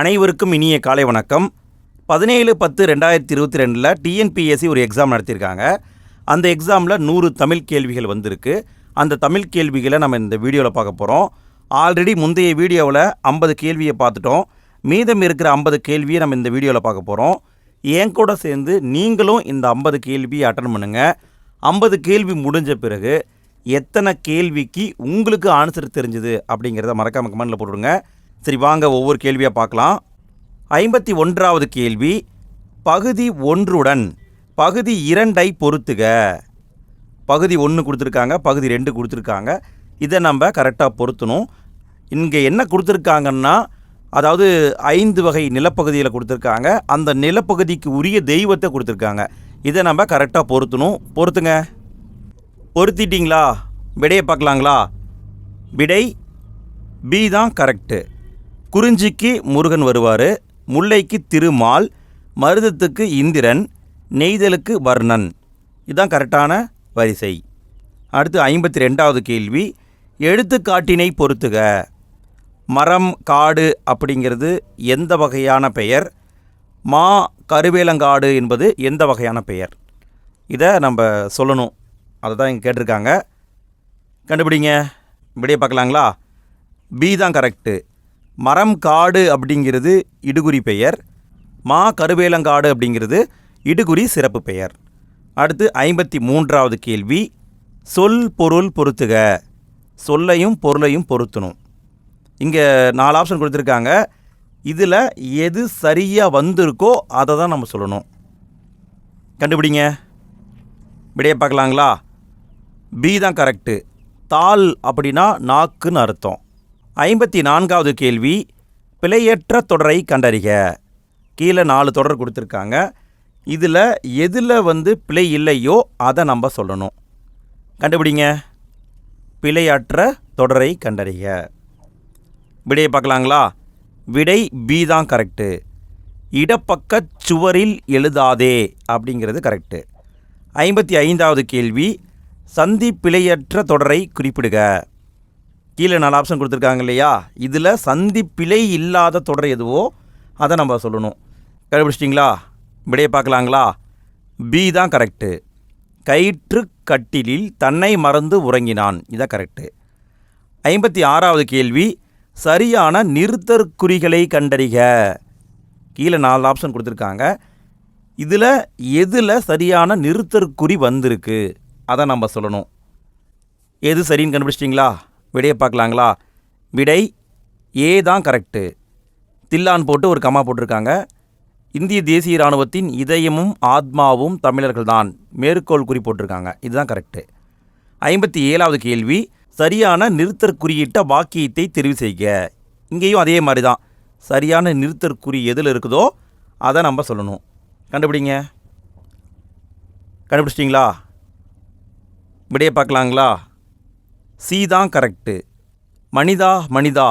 அனைவருக்கும் இனிய காலை வணக்கம். பதினேழு பத்து ரெண்டாயிரத்தி இருபத்தி ரெண்டில் டிஎன்பிஎஸ்சி ஒரு எக்ஸாம் நடத்தியிருக்காங்க அந்த எக்ஸாமில் நூறு தமிழ் கேள்விகள் வந்திருக்கு. அந்த தமிழ் கேள்விகளை நம்ம இந்த வீடியோவில் பார்க்க போகிறோம் ஆல்ரெடி முந்தைய வீடியோவில் ஐம்பது கேள்வியை பார்த்துட்டோம். மீதம் இருக்கிற ஐம்பது கேள்வியை நம்ம இந்த வீடியோவில் பார்க்க போகிறோம் என் கூட சேர்ந்து நீங்களும் இந்த ஐம்பது கேள்வியை அட்டன் பண்ணுங்கள் ஐம்பது கேள்வி முடிஞ்ச பிறகு எத்தனை கேள்விக்கு உங்களுக்கு ஆன்சர் தெரிஞ்சுது அப்படிங்கிறத மறக்காம கமெண்டில் போட்டுருங்க சரி வாங்க ஒவ்வொரு கேள்வியாக பார்க்கலாம். ஐம்பத்தி ஒன்றாவது கேள்வி பகுதி ஒன்றுடன் பகுதி இரண்டை பொறுத்துக. பகுதி ஒன்று கொடுத்துருக்காங்க பகுதி ரெண்டு கொடுத்துருக்காங்க. இதை நம்ம கரெக்டாக பொருத்தணும். இங்கே என்ன கொடுத்துருக்காங்கன்னா அதாவது ஐந்து வகை நிலப்பகுதியில் கொடுத்துருக்காங்க. அந்த நிலப்பகுதிக்கு உரிய தெய்வத்தை கொடுத்துருக்காங்க. இதை நம்ம கரெக்டாக பொருத்தணும். பொறுத்துங்க பொருத்திட்டிங்களா? விடையை பார்க்கலாங்களா? விடை பி தான் கரெக்டு குறிஞ்சிக்கு முருகன் வருவார் முல்லைக்கு திருமால் மருதத்துக்கு இந்திரன் நெய்தலுக்கு வர்ணன். இதுதான் கரெக்டான வரிசை. அடுத்து ஐம்பத்தி ரெண்டாவது கேள்வி எழுத்துக்காட்டினை பொறுத்துக மரம் காடு அப்படிங்கிறது எந்த வகையான பெயர்? மா கருவேலங்காடு என்பது எந்த வகையான பெயர்? இதை நம்ம சொல்லணும். அதை தான் இங்கே கேட்டிருக்காங்க. கண்டுபிடிங்க. இப்படியே பார்க்கலாங்களா? பி தான் கரெக்டு மரம் காடு அப்படிங்கிறது இடுகுறி பெயர். மா கருவேலங்காடு அப்படிங்கிறது இடுகுறி சிறப்பு பெயர். அடுத்து ஐம்பத்தி மூன்றாவது கேள்வி சொல் பொருள் பொறுத்துக சொல்லையும் பொருளையும் பொருத்தணும். இங்கே நாலு ஆப்ஷன் கொடுத்துருக்காங்க. இதில் எது சரியாக வந்திருக்கோ அதை தான் நம்ம சொல்லணும். கண்டுபிடிங்க. விடையை பார்க்கலாங்களா? பி தான் கரெக்டு தாள் அப்படின்னா நாக்குன்னு அர்த்தம். ஐம்பத்தி நான்காவது கேள்வி பிழையற்ற தொடரை கண்டறிக. கீழே நாலு தொடர் கொடுத்துருக்காங்க. இதில் எதில் வந்து பிழை இல்லையோ அதை நம்ம சொல்லணும். கண்டுபிடிங்க. பிழையற்ற தொடரை கண்டறிக. விடையை பார்க்கலாங்களா? விடை பி தான் கரெக்டு இடப்பக்கச் சுவரில் எழுதாதே அப்படிங்கிறது கரெக்டு ஐம்பத்தி ஐந்தாவது கேள்வி சந்தி பிழையற்ற தொடரை குறிப்பிடுக. கீழே நாலு ஆப்ஷன் கொடுத்துருக்காங்க இல்லையா? இதில் சந்தி பிழை இல்லாத தொடர் எதுவோ அதை நம்ம சொல்லணும். கண்டுபிடிச்சிட்டிங்களா விடையை பார்க்கலாங்களா? பி தான் கரெக்டு கயிற்று கட்டிலில் தன்னை மறந்து உறங்கினான். இதான் கரெக்டு ஐம்பத்தி ஆறாவது கேள்வி சரியான நிறுத்தற்குறிகளை கண்டறிக. கீழே நாலு ஆப்ஷன் கொடுத்துருக்காங்க. இதில் எதில் சரியான நிறுத்தற்குறி வந்திருக்கு? அதை நம்ம சொல்லணும். எது சரின்னு கண்டுபிடிச்சிட்டிங்களா? விடையை பார்க்கலாங்களா? விடை ஏ தான் கரெக்டு தில்லான் போட்டு ஒரு கம்மா போட்டிருக்காங்க. இந்திய தேசிய இராணுவத்தின் இதயமும் ஆத்மாவும் தமிழர்கள்தான். மேற்கோள் குறி போட்டிருக்காங்க. இதுதான் கரெக்டு ஐம்பத்தி ஏழாவது கேள்வி. சரியான நிறுத்தற்குறியிட்ட வாக்கியத்தை தெரிவு செய்க. இங்கேயும் அதே மாதிரி தான் சரியான நிறுத்தற்குறி எதில் இருக்குதோ அதை நம்ம சொல்லணும். கண்டுபிடிங்க. கண்டுபிடிச்சிட்டிங்களா? விடையை பார்க்கலாங்களா? சி தான் கரெக்டு மனிதா மனிதா.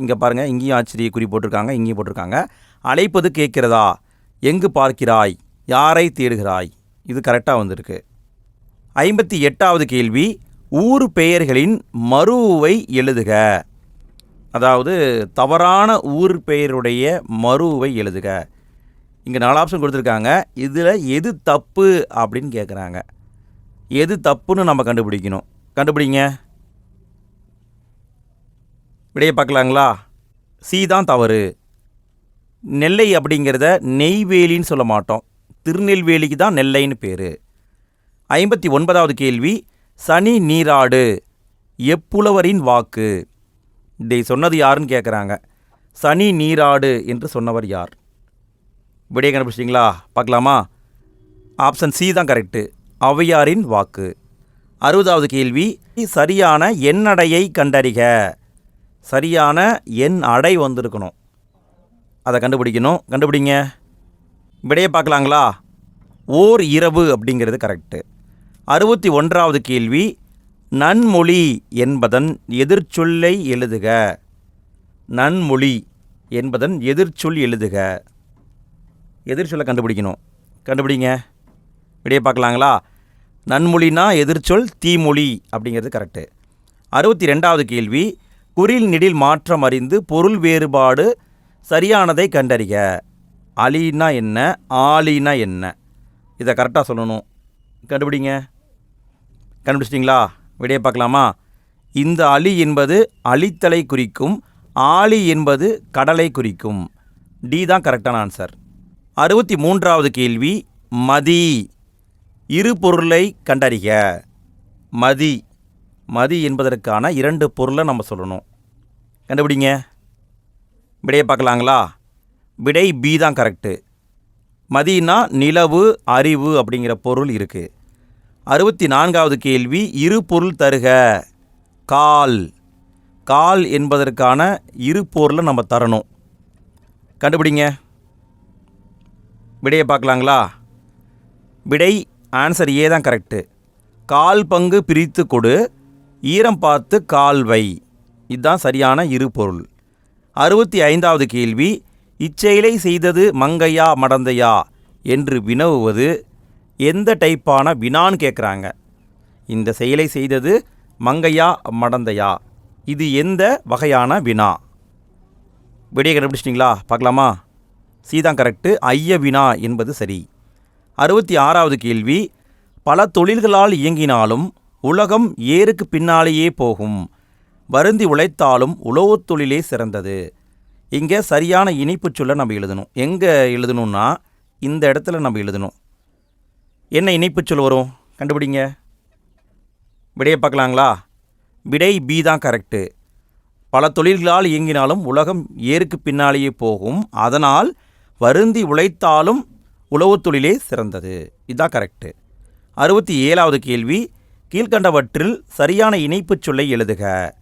இங்கே பாருங்கள் இங்கேயும் ஆச்சரிய குறி போட்டிருக்காங்க இங்கேயும் போட்டிருக்காங்க. அழைப்பது கேட்கிறதா? எங்கு பார்க்கிறாய்? யாரை தேடுகிறாய்? இது கரெக்டாக வந்திருக்கு. ஐம்பத்தி எட்டாவது கேள்வி ஊர் பெயர்களின் மருவை எழுதுக. அதாவது தவறான ஊர் பெயருடைய மருவை எழுதுக. இங்கே நாலு ஆப்ஷன் கொடுத்துருக்காங்க. இதில் எது தப்பு அப்படின்னு கேட்குறாங்க எது தப்புன்னு நம்ம கண்டுபிடிக்கணும். கண்டுபிடிங்க. விடையை பார்க்கலாங்களா? சி தான் தவறு. நெல்லை அப்படிங்கிறத நெய்வேலின்னு சொல்ல மாட்டோம். திருநெல்வேலிக்கு தான் நெல்லைன்னு பேர். ஐம்பத்தி ஒன்பதாவது கேள்வி சனி நீராடு எப்புலவரின் வாக்கு? இதை சொன்னது யாருன்னு கேட்குறாங்க சனி நீராடு என்று சொன்னவர் யார்? விடையை கண்டுபிடிச்சிட்டிங்களா? பார்க்கலாமா? ஆப்ஷன் சி தான் கரெக்டு ஔவையாரின் வாக்கு. அறுபதாவது கேள்வி சரியான எண்ணடையை கண்டறிக. சரியான எண் அடை வந்திருக்கணும். அதை கண்டுபிடிக்கணும். கண்டுபிடிங்க. விடையை பார்க்கலாங்களா? ஓர் இரவு அப்படிங்கிறது கரெக்டு அறுபத்தி ஒன்றாவது கேள்வி நன்மொழி என்பதன் எதிர்ச்சொல்லை எழுதுக. நன்மொழி என்பதன் எதிர்ச்சொல் எழுதுக. எதிர்ச்சொல்லை கண்டுபிடிக்கணும். கண்டுபிடிங்க. விடையை பார்க்கலாங்களா? நன்மொழினா எதிர்ச்சொல் தீமொழி அப்படிங்கிறது கரெக்டு அறுபத்தி ரெண்டாவது கேள்வி குறில் நெடில் மாற்றம் அறிந்து பொருள் வேறுபாடு சரியானதை கண்டறிக. அலினா என்ன? ஆலினா என்ன? இதை கரெக்டாக சொல்லணும். கண்டுபிடிங்க. கண்டுபிடிச்சிட்டிங்களா? விடையை பார்க்கலாமா? இந்த அலி என்பது அழித்தலை குறிக்கும் ஆலி என்பது கடலை குறிக்கும். டி தான் கரெக்டான ஆன்சர் அறுபத்தி மூன்றாவது கேள்வி மதி. இரு பொருளை கண்டறிக. மதி. மதி என்பதற்கான இரண்டு பொருளை நம்ம சொல்லணும். கண்டுபிடிங்க. விடையை பார்க்கலாங்களா? விடை பி தான் கரெக்டு மதினா நிலவு அறிவு அப்படிங்கிற பொருள் இருக்குது அறுபத்தி நான்காவது கேள்வி இரு பொருள் தருக. கால். கால் என்பதற்கான இரு பொருளை நம்ம தரணும். கண்டுபிடிங்க. விடையை பார்க்கலாங்களா? விடை ஆன்சர் ஏ தான் கரெக்டு கால் பங்கு பிரித்து கொடு. ஈரம் பார்த்து கால் வை. இதுதான் சரியான இரு பொருள். அறுபத்தி ஐந்தாவது கேள்வி இச்செயலை செய்தது மங்கையா மடந்தையா என்று வினவுவது எந்த டைப்பான வினான்னு கேட்குறாங்க இந்த செயலை செய்தது மங்கையா மடந்தையா இது எந்த வகையான வினா? விடையை கண்டுபிடிச்சிட்டிங்களா? பார்க்கலாமா? சீதான் கரெக்டு ஐய வினா என்பது சரி. அறுபத்தி ஆறாவது கேள்வி பல தொழில்களால் இயங்கினாலும் உலகம் ஏருக்கு பின்னாலேயே போகும். வருந்தி உழைத்தாலும் உழவுத் தொழிலே சிறந்தது. இங்கே சரியான இணைப்புச் சொல்ல நம்ம எழுதணும். எங்கே எழுதணும்னா இந்த இடத்துல நம்ம எழுதணும். என்ன இணைப்புச் சொல் வரும்? கண்டுபிடிங்க. விடையை பார்க்கலாங்களா? விடை பி தான் கரெக்டு பல தொழில்களால் இயங்கினாலும் உலகம் ஏருக்கு பின்னாலேயே போகும். அதனால் வருந்தி உழைத்தாலும் உழவுத் தொழிலே சிறந்தது. இதுதான் கரெக்டு அறுபத்தி ஏழாவது கேள்வி. கீழ்கண்டவற்றில் சரியான இணைப்புச் சொல்லை எழுதுக.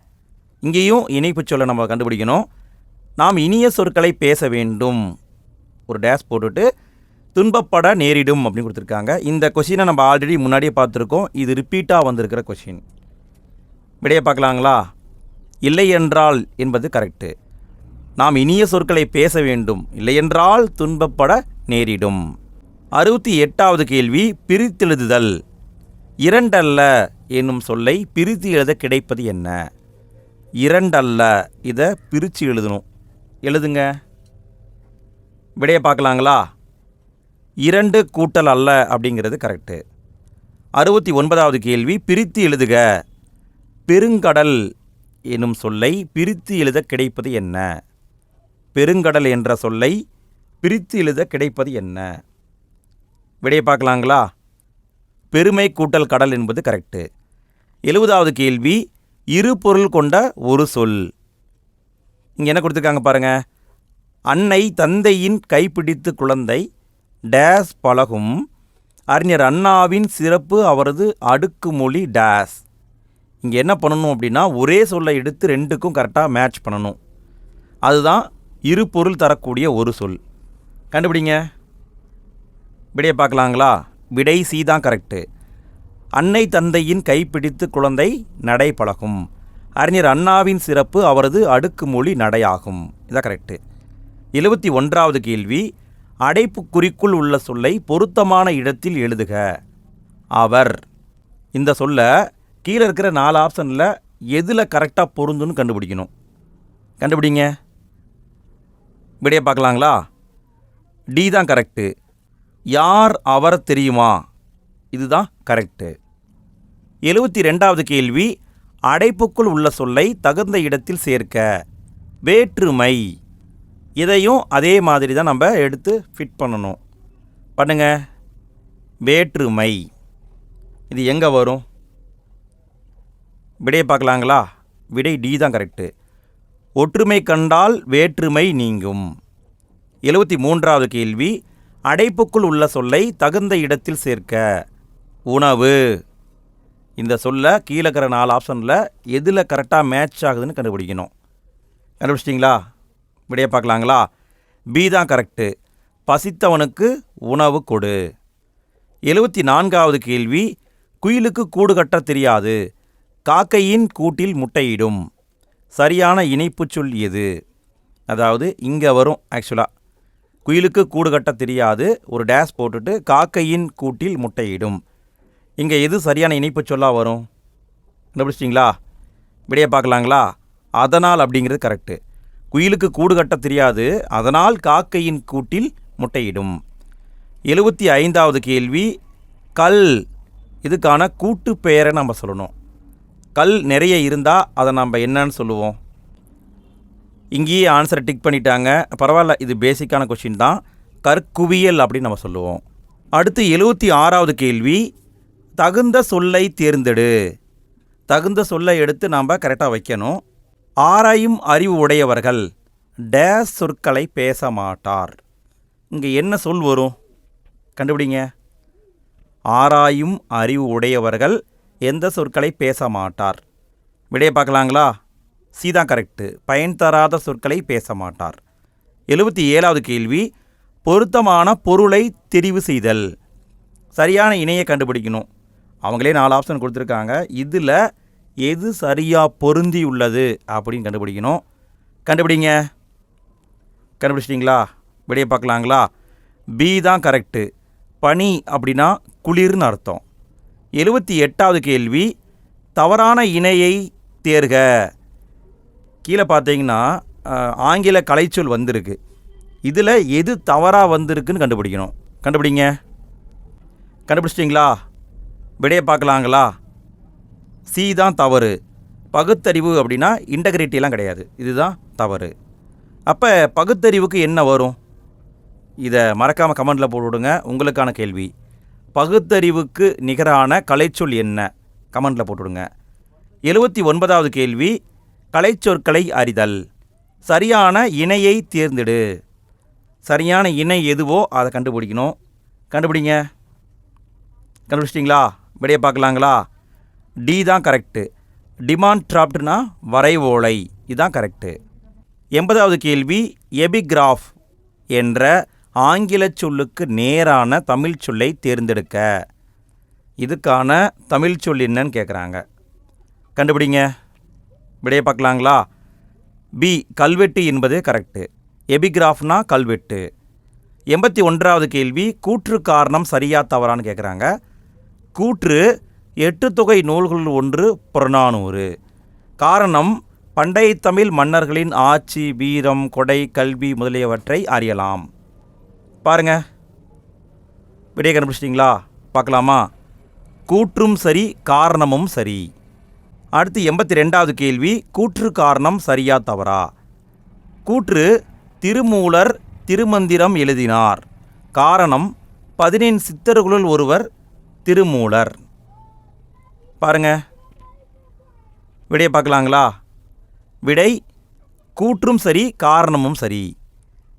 இங்கேயும் இணைப்புச் சொல்லை நம்ம கண்டுபிடிக்கணும். நாம் இனிய சொற்களை பேச வேண்டும். ஒரு டேஷ் போட்டுட்டு துன்பப்பட நேரிடும் அப்படின்னு கொடுத்துருக்காங்க. இந்த கொஷினை நம்ம ஆல்ரெடி முன்னாடியே பார்த்துருக்கோம். இது ரிப்பீட்டாக வந்திருக்கிற கொஷின் விடையை பார்க்கலாங்களா? இல்லை என்றால் என்பது கரெக்டு நாம் இனிய சொற்களை பேச வேண்டும். இல்லையென்றால் துன்பப்பட நேரிடும். அறுபத்தி எட்டாவது கேள்வி பிரித்தெழுதுதல். இரண்டல்ல என்னும் சொல்லை பிரித்து எழுத கிடைப்பது என்ன? இரண்டல்ல இதை பிரித்து எழுதணும். எழுதுங்க. விடையை பார்க்கலாங்களா? இரண்டு கூட்டல் அல்ல அப்படிங்கிறது கரெக்டு அறுபத்தி ஒன்பதாவது கேள்வி பிரித்து எழுதுக. பெருங்கடல் எனும் சொல்லை பிரித்து எழுத கிடைப்பது என்ன? பெருங்கடல் என்ற சொல்லை பிரித்து எழுத கிடைப்பது என்ன? விடையை பார்க்கலாங்களா? பெருமை கூட்டல் கடல் என்பது கரெக்டு எழுபதாவது கேள்வி இரு பொருள் கொண்ட ஒரு சொல். இங்கே என்ன கொடுத்துருக்காங்க பாருங்க? அன்னை தந்தையின் கைப்பிடித்து குழந்தை டேஸ் பழகும். அறிஞர் அண்ணாவின் சிறப்பு அவரது அடுக்குமொழி டேஸ். இங்கே என்ன பண்ணணும் அப்படின்னா ஒரே சொல்லை எடுத்து ரெண்டுக்கும் கரெக்டாக மேட்ச் பண்ணணும். அதுதான் இரு பொருள் தரக்கூடிய ஒரு சொல். கண்டுபிடிங்க. விடிய பார்க்கலாங்களா? விடை சி தான் கரெக்டு அன்னை தந்தையின் கைப்பிடித்து குழந்தை நடை பழகும். அறிஞர் அண்ணாவின் சிறப்பு அவரது அடுக்குமொழி நடையாகும். இதான் கரெக்டு எழுபத்தி ஒன்றாவது கேள்வி அடைப்புக்குறிக்குள் உள்ள சொல்லை பொருத்தமான இடத்தில் எழுதுக. அவர். இந்த சொல்ல கீழே இருக்கிற நாலு ஆப்ஷனில் எதில் கரெக்டாக பொருந்துன்னு கண்டுபிடிக்கணும். கண்டுபிடிங்க. விடையை பார்க்கலாங்களா? டி தான் கரெக்டு யார் அவர் தெரியுமா? இதுதான் கரெக்டு எழுபத்தி ரெண்டாவது கேள்வி அடைப்புக்குள் உள்ள சொல்லை தகுந்த இடத்தில் சேர்க்க. வேற்றுமை. இதையும் அதே மாதிரி தான் நம்ம எடுத்து ஃபிட் பண்ணணும். பண்ணுங்க. வேற்றுமை. இது எங்கே வரும்? விடையை பார்க்கலாங்களா? விடை டி தான் கரெக்டு ஒற்றுமை கண்டால் வேற்றுமை நீங்கும். எழுபத்தி மூன்றாவது கேள்வி அடைப்புக்குள் உள்ள சொல்லை தகுந்த இடத்தில் சேர்க்க. உணவு. இந்த சொல்ல கீழே இருக்கிற நாலு ஆப்ஷனில் எதில் கரெக்டாக மேட்ச் ஆகுதுன்னு கண்டுபிடிக்கணும். கண்டுபிடிச்சிட்டிங்களா? விடையை பார்க்கலாங்களா? பி தான் கரெக்டு பசித்தவனுக்கு உணவு கொடு. எழுபத்தி நான்காவது கேள்வி குயிலுக்கு கூடு கட்ட தெரியாது. காக்கையின் கூட்டில் முட்டையிடும். சரியான இணைப்புச் சொல் எது? அதாவது இங்கே வரும் ஆக்சுவலாக குயிலுக்கு கூடு கட்ட தெரியாது. ஒரு டேஸ் போட்டுட்டு காக்கையின் கூட்டில் முட்டையிடும். இங்கே எது சரியான இணைப்பு சொல்லா வரும்? கண்டுபிடிச்சிட்டிங்களா? விடையை பார்க்கலாங்களா? அதனால் அப்படிங்கிறது கரெக்டு குயிலுக்கு கூடு கட்ட தெரியாது. அதனால் காக்கையின் கூட்டில் முட்டையிடும். எழுபத்தி ஐந்தாவது கேள்வி. கல். இதுக்கான கூட்டு பெயரை நம்ம சொல்லணும். கல் நிறைய இருந்தால் அதை நம்ம என்னன்னு சொல்லுவோம்? இங்கேயே ஆன்சரை டிக் பண்ணிட்டாங்க. பரவாயில்ல இது பேசிக்கான கொஷின் தான். கற்குவியல் அப்படின்னு நம்ம சொல்லுவோம். அடுத்து எழுபத்தி ஆறாவது கேள்வி. தகுந்த சொல்லை தேர்ந்தெடு. தகுந்த சொல்லை எடுத்து நாம் கரெக்டாக வைக்கணும். ஆராயும் அறிவு உடையவர்கள். டேஸ் சொற்களை பேச மாட்டார். இங்கே என்ன சொல் வரும்? கண்டுபிடிங்க. ஆராயும் அறிவு உடையவர்கள் எந்த சொற்களை பேச மாட்டார். விடைய பார்க்கலாங்களா? சீதா கரெக்டு. பயன் தராத சொற்களை பேச மாட்டார். எழுபத்தி ஏழாவது கேள்வி பொருத்தமான பொருளை தெரிவு செய்தல். சரியான இணையை கண்டுபிடிக்கணும். அவங்களே நாலு ஆப்ஷன் கொடுத்துருக்காங்க. இதில் எது சரியாக பொருந்தி உள்ளது அப்படின்னு கண்டுபிடிக்கணும். கண்டுபிடிங்க. கண்டுபிடிச்சிட்டிங்களா? வெளியே பார்க்கலாங்களா? பி தான் கரெக்டு. பனி அப்படின்னா குளிர்னு அர்த்தம். எழுபத்தி எட்டாவது கேள்வி தவறான இணையை தேர்க. கீழே பார்த்தீங்கன்னா ஆங்கில கலைச்சொல் வந்திருக்கு. இதில் எது தவறாக வந்திருக்குன்னு கண்டுபிடிக்கணும். கண்டுபிடிங்க. கண்டுபிடிச்சிட்டிங்களா? விடையை பார்க்கலாங்களா? சி தான் தவறு. பகுத்தறிவு அப்படின்னா இன்டகிரிட்டிலாம் கிடையாது. இதுதான் தவறு. அப்போ பகுத்தறிவுக்கு என்ன வரும்? இதை மறக்காமல் கமெண்டில் போட்டுவிடுங்க உங்களுக்கான கேள்வி. பகுத்தறிவுக்கு நிகரான கலைச்சொல் என்ன? கமெண்டில் போட்டுவிடுங்க எழுபத்தி ஒன்பதாவது கேள்வி கலைச்சொற்களை அறிதல். சரியான இணையை தேர்ந்தெடு. சரியான இணை எதுவோ அதை கண்டுபிடிக்கணும். கண்டுபிடிங்க. கண்டுபிடிச்சிட்டிங்களா? விடைய பார்க்கலாங்களா? டி தான் கரெக்டு டிமாண்ட் டிராப்ட்னா வரைவோலை. இதுதான் கரெக்டு எண்பதாவது கேள்வி எபிகிராஃப் என்ற ஆங்கில சொல்லுக்கு நேரான தமிழ் சொல்லை தேர்ந்தெடுக்க. இதுக்கான தமிழ் சொல் என்னன்னு கேட்குறாங்க கண்டுபிடிங்க. விடைய பார்க்கலாங்களா? பி கல்வெட்டு என்பது கரெக்டு எபிகிராஃப்னா கல்வெட்டு. எண்பத்தி ஒன்றாவது கேள்வி கூற்று காரணம் சரியா தவறான்னு கேட்குறாங்க கூற்று எட்டு தொகை நூல்களில் ஒன்று புறநானூறு. காரணம் பண்டைய தமிழ் மன்னர்களின் ஆட்சி வீரம் கொடை கல்வி முதலியவற்றை அறியலாம். பாருங்க. விடைய கண்டுபிடிச்சிட்டிங்களா? பார்க்கலாமா? கூற்றும் சரி காரணமும் சரி. அடுத்து எண்பத்தி ரெண்டாவது கேள்வி கூற்று காரணம் சரியா தவறா? கூற்று திருமூலர் திருமந்திரம் எழுதினார். காரணம் பதினெண் சித்தர்களுள் ஒருவர் திருமூலர். பாருங்க. விடையை பார்க்கலாங்களா? விடை கூற்றும் சரி காரணமும் சரி.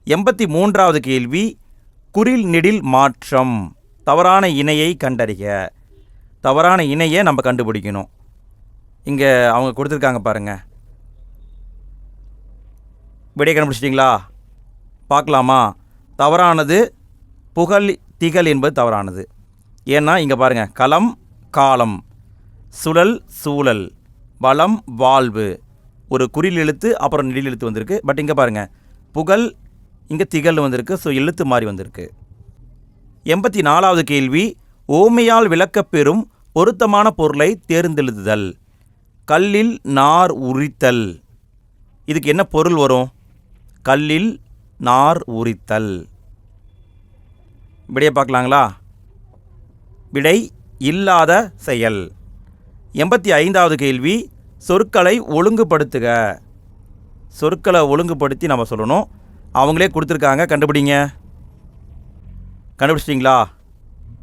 எண்பத்தி மூன்றாவது கேள்வி குறில் நெடில் மாற்றம் தவறான இணையை கண்டறிக. தவறான இணையை நம்ம கண்டுபிடிக்கணும். இங்கே அவங்க கொடுத்துருக்காங்க பாருங்கள் விடை கண்டுபிடிச்சிட்டிங்களா? பார்க்கலாமா? தவறானது புகழ் திகழ் என்பது தவறானது. ஏன்னா இங்கே பாருங்கள் களம் காலம் சுழல் சூழல் வளம் வாழ்வு. ஒரு குறில் எழுத்து அப்புறம் நெடில் எழுத்து வந்திருக்கு. பட் இங்கே பாருங்கள் புகழ் இங்கே திகழ் வந்திருக்கு. ஸோ எழுத்து மாறி வந்திருக்கு. எண்பத்தி நாலாவது கேள்வி ஓமையால் விளக்கப்பெறும் பொருத்தமான பொருளை தேர்ந்தெழுதுதல். கல்லில் நார் உரித்தல். இதுக்கு என்ன பொருள் வரும்? கல்லில் நார் உரித்தல். விடையை பார்க்கலாங்களா? விடை இல்லாத செயல். எண்பத்தி ஐந்தாவது கேள்வி சொற்களை ஒழுங்குபடுத்துக. சொற்களை ஒழுங்குபடுத்தி நம்ம சொல்லணும். அவங்களே கொடுத்துருக்காங்க கண்டுபிடிங்க. கண்டுபிடிச்சிட்டிங்களா?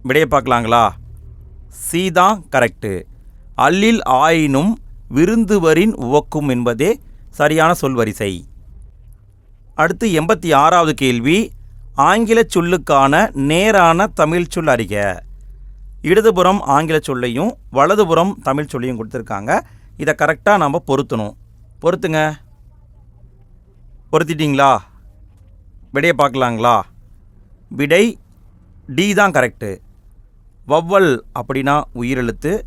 விடையை பார்க்கலாங்களா? சி தான் கரெக்டு அல்லில் ஆயினும் விருந்துவரின் உவக்கும் என்பதே சரியான சொல்வரிசை. அடுத்து எண்பத்தி ஆறாவது கேள்வி ஆங்கில சொல்லுக்கான நேரான தமிழ் சொல் அறிக. இடதுபுறம் ஆங்கில சொல்லையும் வலதுபுறம் தமிழ் சொல்லையும் கொடுத்துருக்காங்க. இதை கரெக்டாக நம்ம பொருத்தணும். பொருத்துங்க. பொருத்திட்டிங்களா? விடையை பார்க்கலாங்களா? விடை டி தான் கரெக்டு வவ்வல் அப்படின்னா உயிரெழுத்து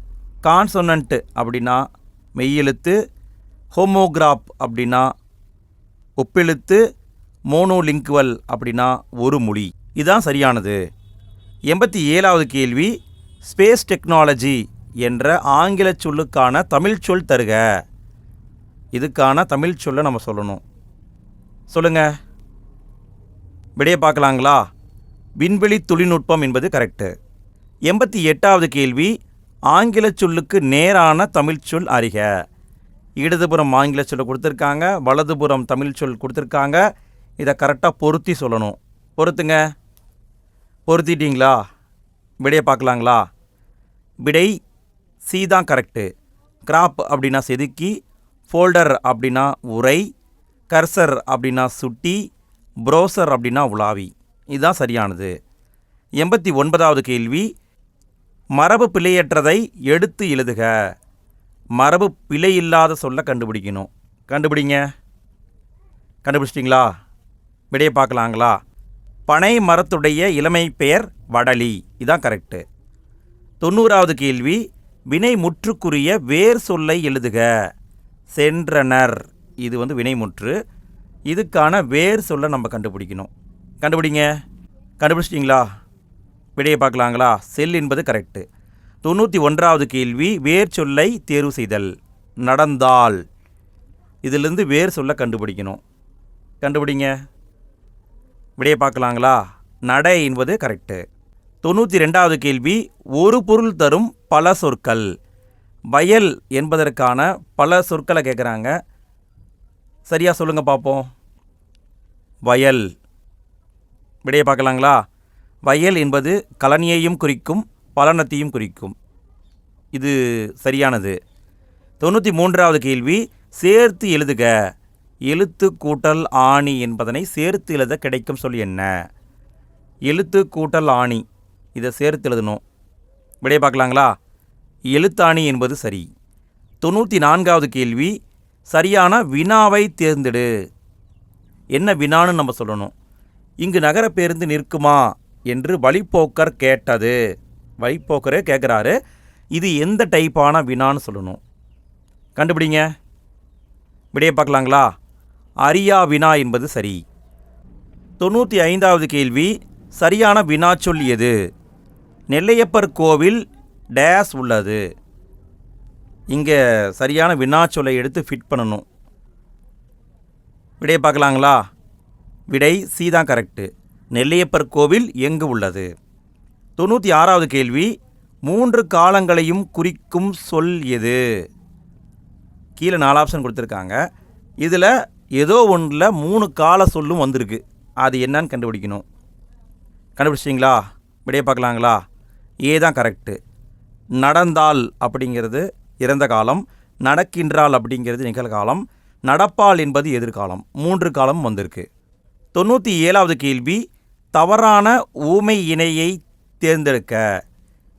கான்சொனன்ட் அப்படின்னா மெய்யெழுத்து ஹோமோகிராப் அப்படின்னா ஒப்பெழுத்து மோனோலிங்குவல் அப்படின்னா ஒரு மொழி. இதுதான் சரியானது. எண்பத்தி ஏழாவது கேள்வி ஸ்பேஸ் டெக்னாலஜி என்ற ஆங்கில சொல்லுக்கான தமிழ் சொல் தருக. இதுக்கான தமிழ் சொல்லை நம்ம சொல்லணும். சொல்லுங்க. விடைய பார்க்கலாங்களா? விண்வெளி தொழில்நுட்பம் என்பது கரெக்டு எண்பத்தி எட்டாவது கேள்வி ஆங்கில சொல்லுக்கு நேரான தமிழ் சொல் அறிக. இடதுபுறம் ஆங்கில சொல்லை கொடுத்துருக்காங்க வலதுபுறம் தமிழ் சொல் கொடுத்துருக்காங்க. இதை கரெக்டாக பொருத்தி சொல்லணும். பொருத்துங்க. பொருத்திட்டீங்களா? விடையை பார்க்கலாங்களா? விடை சி தான் கரெக்டு கிராப் அப்படின்னா செதுக்கி ஃபோல்டர் அப்படின்னா உரை கர்சர் அப்படின்னா சுட்டி ப்ரௌசர் அப்படின்னா உலாவி. இதுதான் சரியானது. எண்பத்தி ஒன்பதாவது கேள்வி மரபு பிழையற்றதை எடுத்து எழுதுக. மரபு பிழை இல்லாத சொல்ல கண்டுபிடிக்கணும். கண்டுபிடிங்க. கண்டுபிடிச்சிட்டிங்களா? விடையை பார்க்கலாங்களா? பனை மரத்துடைய இளமை பெயர் வடலி. இதான் கரெக்டு தொண்ணூறாவது கேள்வி வினை முற்றுக்குரிய வேர் சொல்லை எழுதுக. சென்றனர். இது வந்து வினைமுற்று இதுக்கான வேர் சொல்லை நம்ம கண்டுபிடிக்கணும். கண்டுபிடிங்க. கண்டுபிடிச்சிட்டிங்களா? விடையை பார்க்கலாங்களா? செல் என்பது கரெக்டு தொண்ணூற்றி ஒன்றாவது கேள்வி வேர் சொல்லை தேர்வு செய்தல். நடந்தால். இதிலிருந்து வேர் சொல்ல கண்டுபிடிக்கணும். கண்டுபிடிங்க. விடையை பார்க்கலாங்களா? நடை என்பது கரெக்டு தொண்ணூற்றி ரெண்டாவது கேள்வி ஒரு பொருள் தரும் பல சொற்கள். வயல் என்பதற்கான பல சொற்களை கேட்குறாங்க. சரியாக சொல்லுங்கள் பார்ப்போம். வயல். விடையை பார்க்கலாங்களா? வயல் என்பது கலனியையும் குறிக்கும் பலனத்தையும் குறிக்கும். இது சரியானது. தொண்ணூற்றி மூன்றாவது கேள்வி சேர்த்து எழுதுக. எழுத்து கூட்டல் ஆணி என்பதனை சேர்த்து எழுத கிடைக்கும் சொல் என்ன? எழுத்து கூட்டல் ஆணி. இதை சேர்த்து எழுதணும். விடைய பார்க்கலாங்களா? எழுத்தாணி என்பது சரி. தொண்ணூற்றி நான்காவது கேள்வி சரியான வினாவை தேர்ந்தெடு. என்ன வினான்னு நம்ம சொல்லணும். இங்கு நகர பேருந்து நிற்குமா? என்று வழிப்போக்கர் கேட்டது. வழிப்போக்கரே கேட்குறாரு. இது எந்த டைப்பான வினான்னு சொல்லணும். கண்டுபிடிங்க. விடையை பார்க்கலாங்களா? அரியா வினா என்பது சரி. தொண்ணூற்றி ஐந்தாவது கேள்வி சரியான வினாச்சொல் எது? நெல்லையப்பர் கோவில் டேஸ் உள்ளது. இங்கே சரியான வினாச்சொல்லை எடுத்து ஃபிட் பண்ணணும். விடையை பார்க்கலாங்களா? விடை சி தான் கரெக்டு நெல்லையப்பர் கோவில் எங்கு உள்ளது? தொண்ணூற்றி ஆறாவது கேள்வி மூன்று காலங்களையும் குறிக்கும் சொல் எது? கீழே நாலு ஆப்ஷன் கொடுத்துருக்காங்க. இதில் ஏதோ ஒன்றில் மூணு கால சொல்லும் வந்திருக்கு. அது என்னன்னு கண்டுபிடிக்கணும். கண்டுபிடிச்சிங்களா விடைய பார்க்கலாங்களா? ஏ தான் கரெக்டு நடந்தால் அப்படிங்கிறது இறந்த காலம் நடக்கின்றால் அப்படிங்கிறது நிகழ்காலம் நடப்பால் என்பது எதிர்காலம். மூன்று காலம் வந்திருக்கு. தொண்ணூற்றி ஏழாவது கேள்வி தவறான ஊமை இணையை தேர்ந்தெடுக்க.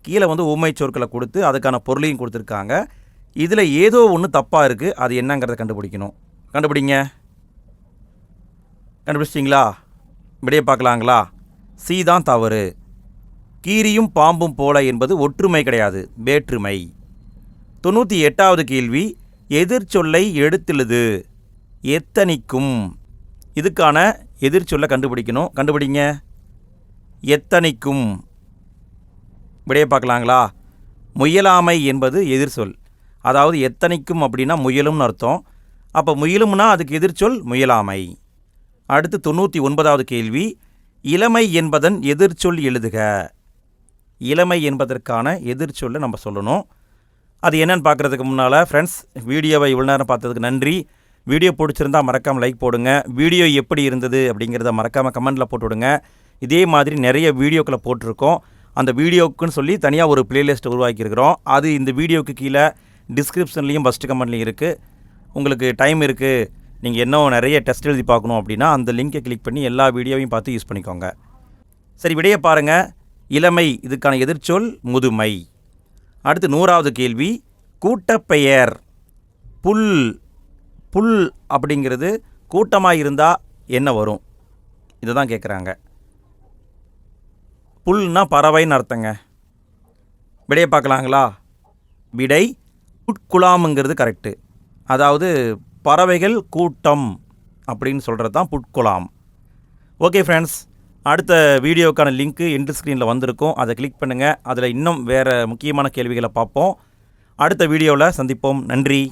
கீழே வந்து ஊமை சொற்களை கொடுத்து அதுக்கான பொருளையும் கொடுத்துருக்காங்க. இதில் ஏதோ ஒன்று தப்பாக இருக்குது அது என்னங்கிறத கண்டுபிடிக்கணும். கண்டுபிடிங்க. கண்டுபிடிச்சிட்டிங்களா? விடையை பார்க்கலாங்களா? சி தான் தவறு. கீரியும் பாம்பும் போல என்பது ஒற்றுமை கிடையாது. வேற்றுமை. தொண்ணூற்றி எட்டாவது கேள்வி எதிர்ச்சொல்லை எடுத்தெழுது. எத்தனிக்கும். இதுக்கான எதிர்ச்சொல்லை கண்டுபிடிக்கணும். கண்டுபிடிங்க. எத்தனைக்கும்? விடையை பார்க்கலாங்களா? முயலாமை என்பது எதிர்ச்சொல் அதாவது எத்தனைக்கும் அப்படின்னா முயலும்னு அர்த்தம். அப்போ முயலும்னா அதுக்கு எதிர்ச்சொல் முயலாமை. அடுத்து தொண்ணூற்றி ஒன்பதாவது கேள்வி. இளமை என்பதன் எதிர்ச்சொல் எழுதுக. இளமை என்பதற்கான எதிர்ச்சொல்லை நம்ம சொல்லணும். அது என்னென்னு பார்க்குறதுக்கு முன்னால் ஃப்ரெண்ட்ஸ் வீடியோவை இவ்வளோ நேரம் பார்த்ததுக்கு நன்றி. வீடியோ பிடிச்சிருந்தால் மறக்காமல் லைக் போடுங்க. வீடியோ எப்படி இருந்தது அப்படிங்கிறத மறக்காமல் கமெண்டில் போட்டு விடுங்க இதே மாதிரி நிறைய வீடியோக்களை போட்டிருக்கோம். அந்த வீடியோக்குன்னு சொல்லி தனியாக ஒரு பிளேலிஸ்ட் உருவாக்கியிருக்கிறோம். அது இந்த வீடியோக்கு கீழே டிஸ்கிரிப்ஷன்லேயும் ஃபஸ்ட்டு கமெண்ட்லேயும் இருக்குது உங்களுக்கு டைம் இருக்குது நீங்கள் இன்னும் நிறைய டெஸ்ட் எழுதி பார்க்கணும் அப்படின்னா அந்த லிங்கை கிளிக் பண்ணி எல்லா வீடியோவையும் பார்த்து யூஸ் பண்ணிக்கோங்க. சரி விடைய பாருங்கள் இளமை இதுக்கான எதிர்ச்சொல் முதுமை. அடுத்து நூறாவது கேள்வி. கூட்டப்பெயர். புல் புல் அப்படிங்கிறது கூட்டமாக இருந்தால் என்ன வரும்? இதை தான் கேட்குறாங்க புல்னா பறவைன்னு அர்த்தங்க. விடையை பார்க்கலாங்களா? விடை புட்குலாமுங்கிறது கரெக்டு அதாவது பறவைகள் கூட்டம் அப்படின்னு சொல்கிறது தான் புட்குலாம். ஓகே ஃப்ரெண்ட்ஸ் அடுத்த வீடியோக்கான லிங்க்கு எண்டு ஸ்க்ரீனில் வந்திருக்கும். அதை கிளிக் பண்ணுங்கள் அதில் இன்னும் வேறு முக்கியமான கேள்விகளை பார்ப்போம். அடுத்த வீடியோவில் சந்திப்போம். நன்றி.